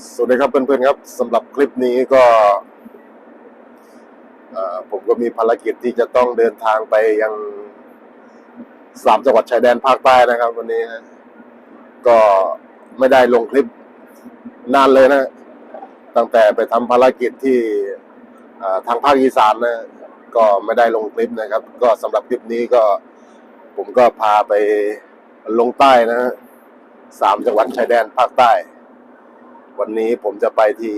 สวัสดีครับเพื่อนๆครับสำหรับคลิปนี้ก็ผมก็มีภารกิจที่จะต้องเดินทางไปยังสามจังหวัดชายแดนภาคใต้นะครับ วันนี้ก็ไม่ได้ลงคลิปนานเลยนะ ตั้งแต่ไปทำภารกิจที่ทางภาคอีสานนะ ก็ไม่ได้ลงคลิปนะครับ ก็สำหรับคลิปนี้ก็ผมก็พาไปลงใต้นะสามจังหวัดชายแดนภาคใต้ วันนี้ผมจะไปที่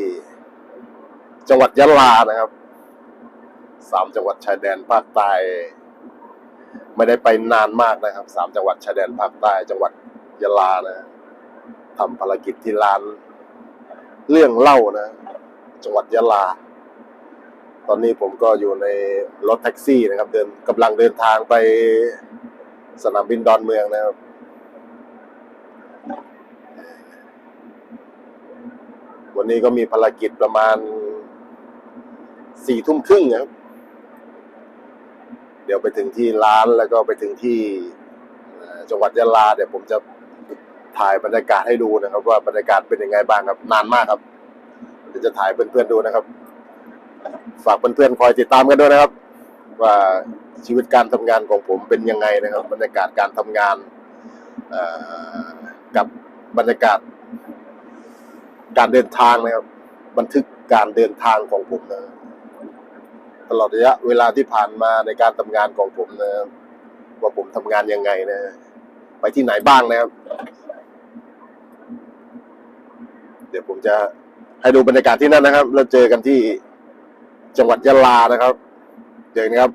จังหวัดยะลานะครับสามจังหวัดชายแดนภาคใต้ไม่ได้ไปนานมากนะครับสามจังหวัดชายแดนภาคใต้จังหวัดยะลานะทำภารกิจที่ร้าน เรื่องเล่านะ จังหวัดยะลา ตอนนี้ผมก็อยู่ในรถแท็กซี่นะครับ เดินกำลังเดินทางไปสนามบินดอนเมืองนะครับ วันนี้ก็มีภารกิจประมาณสี่ทุ่มครึ่งนะครับ เดี๋ยวไปถึงที่ร้านแล้วก็ไปถึงที่จังหวัดยะลาเดี๋ยวผมจะถ่ายบรรยากาศให้ดูนะครับ ว่าบรรยากาศเป็นยังไงบ้างครับ นานมากครับเดี๋ยวจะถ่ายเพื่อนๆดูนะครับ ฝากเพื่อนๆคอยติดตามกันด้วยนะครับ ว่าชีวิตการทำงานของผมเป็นยังไงนะครับ บรรยากาศการทำงานกับบรรยากาศ การเดินทางนะครับ บันทึกการเดินทางของผมนะตลอดระยะเวลาที่ผ่านมาในการทำงานของผมนะว่าผมทำงานยังไงนะไปที่ไหนบ้างนะครับ เดี๋ยวผมจะให้ดูบรรยากาศที่นั่นนะครับแล้วเจอกันที่จังหวัดยะลานะครับ เจอกันครับ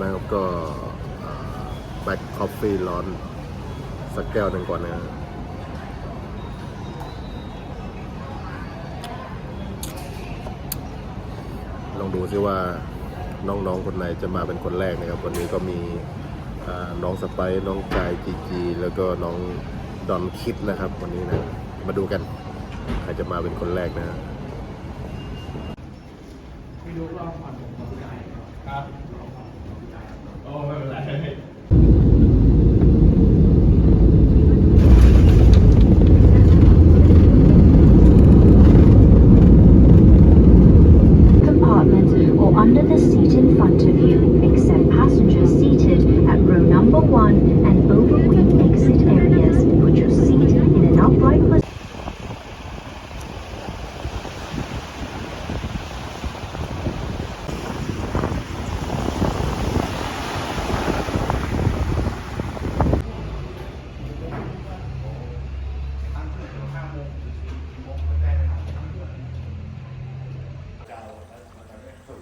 นะครับก็แบล็คคอฟฟี่ร้อนสักแก้วหนึ่งก่อนนะลองดูซิว่าน้องๆคนไหนจะมาเป็นคนแรกนะครับ วันนี้ก็มีน้องสไปซ์น้องกายจีจีแล้วก็น้องดอนคิดนะครับ วันนี้นะ มาดูกันใครจะมาเป็นคนแรกนะพี่ลูรอบก่อนอใจครับโอ้ไม่เป็นไร compartment or under the seat in front of you, except passengers seated at row number one and overwing exit areas. Put your seat in an upright position.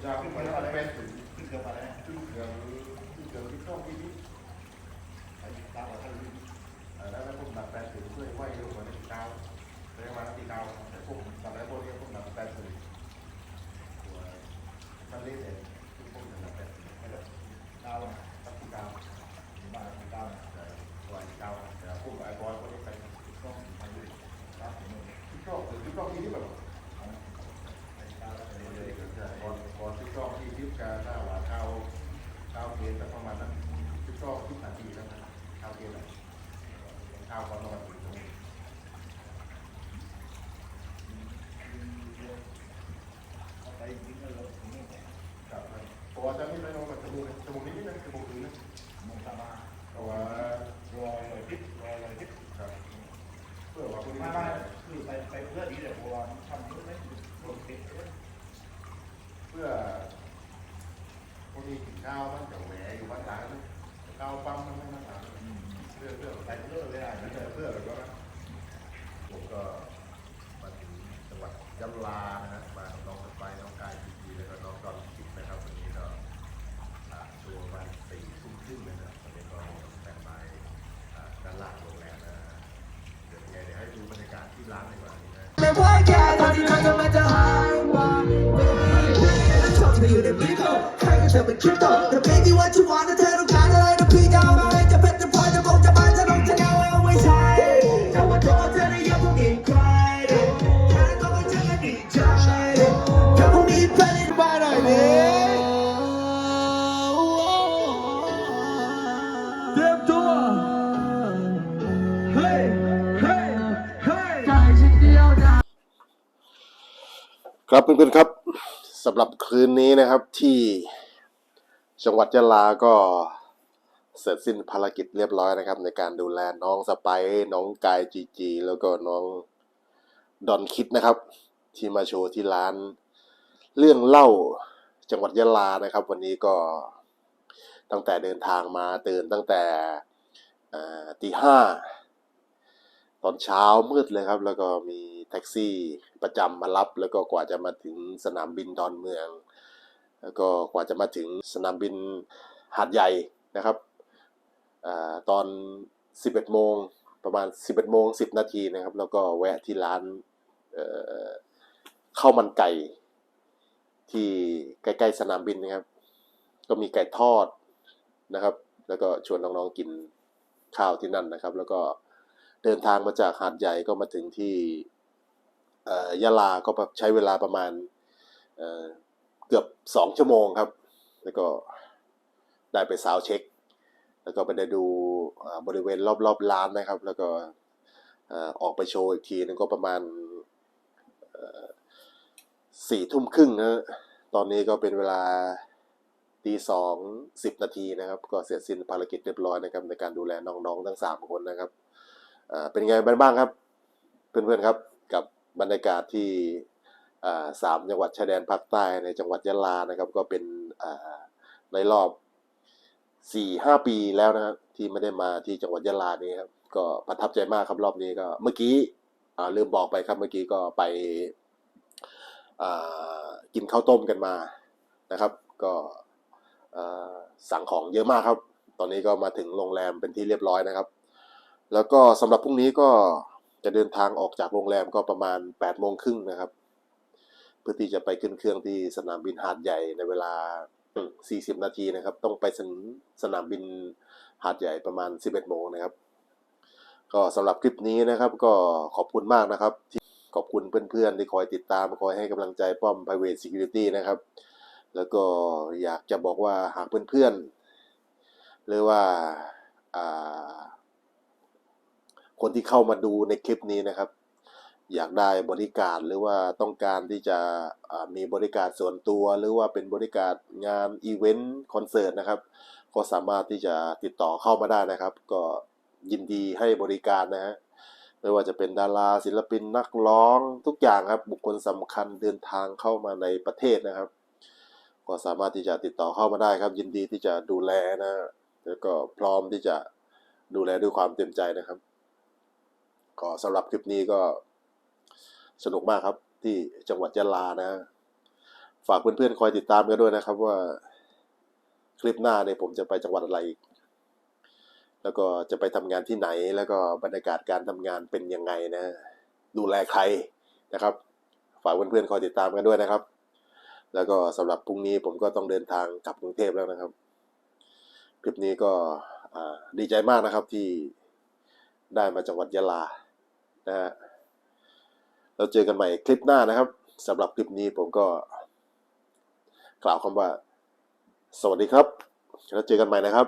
จะขึ้นมาแล้วอะไรเป็นถึงขึ้นเกือบอะไรขึ้นเกือบขึ้นเกือบที่ช่องที่นี้ไปตามท่านนี้แล้วแล้วพวกดับแปดถึงช่วยไหวลงมาในดาว เรียกมาที่ดาวแต่พวกดับแปดพวกนี้พวกดับแปดถึงตัวท่านเล่นเองทุกพวกดับแปดถึงไม่ได้าวตัดที่ดาวบ้านที่ดาวแต่ตัวดาวแต่พวกไอ้บอยพวกนี้ไปที่ช่องไปด้วยครับที่ช่องที่ช่องที่นี่แบบก่อนก่อนที่กล้องที่ทิพย์กาถ้าว่าเข้าเข้าเกณฑ์แต่ประมาณนั้นที่กล้องทิพย์นาทีแล้วนะเข้าเกณฑ์แล้วเข้าก่อนนอนอยู่ตรงนี้ไปยิงแล้วครับเพราะว่าจะไม่ได้นอนกับจมูกจมูกนิดนึงจมูกถึงนะมองตาบ้าเพราะว่ารอเลยทิพย์รอเลยทิพย์ครับเพื่อว่าคนนี้ ไม่ไม่คือไปไปเพื่อดีแต่บัวทำเยอะไหมรวมติดเยอะ เพื่อคนนี้ ก้าวมันจะแหวอยู่บ้านหลังข้าวปั๊มมันไม่มาหลังเพื่อเพื่อไปเพื่อเลยอะไม่ใช่เพื่อแบบว่าผมก็มาถึงจังหวัดยะลา คริปโตแต่ baby what you want ถ้าเธอต้องการอะไรนะพี่จะมาให้จะเป็นจะพอจะคงจะบ้านจะลงจะเงาเอาไว้ใช้ถ้าว่าตัวเธอได้ยังคงอีกใครแค่ต้องมาเจอกันดีใจถ้าพรุ่งนี้แพลนบ้านหน่อยดิเตรียมตัวเฮ้ยเฮ้ยเฮ้ยใจฉันเดียวดาย ครับเพื่อนๆครับสำหรับคืนนี้นะครับที่ จังหวัดยะลาก็เสร็จสิ้นภารกิจเรียบร้อยนะครับ ในการดูแลน้องสไปซ์น้องกายจีจีแล้วก็น้องดอนคิดนะครับ ที่มาโชว์ที่ร้าน เรื่องเล่าจังหวัดยะลานะครับ วันนี้ก็ตั้งแต่เดินทางมาตื่นตั้งแต่ตีห้าตอนเช้ามืดเลยครับ แล้วก็มีแท็กซี่ประจำมารับ แล้วก็กว่าจะมาถึงสนามบินดอนเมือง แล้วก็กว่าจะมาถึงสนามบินหาดใหญ่นะครับอตอน 11 โมงประมาณ 11 โมง 10 นาทีนะครับ แล้วก็แวะที่ร้านข้าวมันไก่ ที่ใกล้ ๆ สนามบินนะครับ ก็มีไก่ทอดนะครับ แล้วก็ชวนน้องๆกินข้าวที่นั่นนะครับ แล้วก็เดินทางมาจากหาดใหญ่ก็มาถึงที่ยะลาก็ใช้เวลาประมาณ เกือบสองชั่วโมงครับ แล้วก็ได้ไปซาวเช็ค แล้วก็ไปได้ดูบริเวณรอบๆร้านนะครับ แล้วก็ออกไปโชว์อีกทีนึงก็ประมาณสี่ทุ่มครึ่งนะตอนนี้ก็เป็นเวลาตีสองสิบนาทีนะครับ ก็เสร็จสิ้นภารกิจเรียบร้อยนะครับ ในการดูแลน้องๆทั้งสามคนนะครับเป็นไงบ้างครับ เพื่อนๆครับกับบรรยากาศที่ สามจังหวัดชายแดนภาคใต้ในจังหวัดยะลานะครับ ก็เป็นในรอบสี่ห้าปีแล้วนะครับที่ไม่ได้มาที่จังหวัดยะลานี้ครับก็ประทับใจมากครับรอบนี้ก็เมื่อกี้ลืมบอกไปครับเมื่อกี้ก็ไปกินข้าวต้มกันมานะครับ ก็สั่งของเยอะมากครับ ตอนนี้ก็มาถึงโรงแรมเป็นที่เรียบร้อยนะครับ แล้วก็สำหรับพรุ่งนี้ก็จะเดินทางออกจากโรงแรมก็ประมาณ8ปดโมงครึ่งนะครับ เพื่อที่จะไปขึ้นเครื่องที่สนามบินหาดใหญ่ในเวลา 40 นาทีนะครับ ต้องไปสนามบินหาดใหญ่ประมาณ 11โมงนะครับ ก็สำหรับคลิปนี้นะครับก็ขอบคุณมากนะครับ ที่ขอบคุณเพื่อนๆ ที่คอยติดตามคอยให้กำลังใจป้อม private security นะครับ แล้วก็อยากจะบอกว่าหากเพื่อนๆ หรือว่าอ่าคนที่เข้ามาดูในคลิปนี้นะครับ อยากได้บริการหรือว่าต้องการที่จะมีบริการส่วนตัว หรือว่าเป็นบริการงานอีเวนต์คอนเสิร์ตนะครับ ก็สามารถที่จะติดต่อเข้ามาได้นะครับ ก็ยินดีให้บริการนะฮะไม่ว่าจะเป็นดาราศิลปินนักร้องทุกอย่างครับ บุคคลสำคัญเดินทางเข้ามาในประเทศนะครับ ก็สามารถที่จะติดต่อเข้ามาได้ครับ ยินดีที่จะดูแลนะแล้วก็พร้อมที่จะดูแลด้วยความเต็มใจนะครับ ก็สำหรับคลิปนี้ก็ สนุกมากครับ ที่จังหวัดยะลานะ ฝากเพื่อนๆคอยติดตามกันด้วยนะครับ ว่าคลิปหน้าเนี่ยผมจะไปจังหวัดอะไรอีก แล้วก็จะไปทำงานที่ไหน แล้วก็บรรยากาศการทำงานเป็นยังไงนะ ดูแลใครนะครับ ฝากเพื่อนๆคอยติดตามกันด้วยนะครับ แล้วก็สำหรับพรุ่งนี้ผมก็ต้องเดินทางกลับกรุงเทพแล้วนะครับ คลิปนี้ก็ดีใจมากนะครับที่ได้มาจังหวัดยะลานะฮะ เราเจอกันใหม่คลิปหน้านะครับสำหรับคลิปนี้ผมก็ กล่าวคำว่า สวัสดีครับ แล้วเจอกันใหม่นะครับ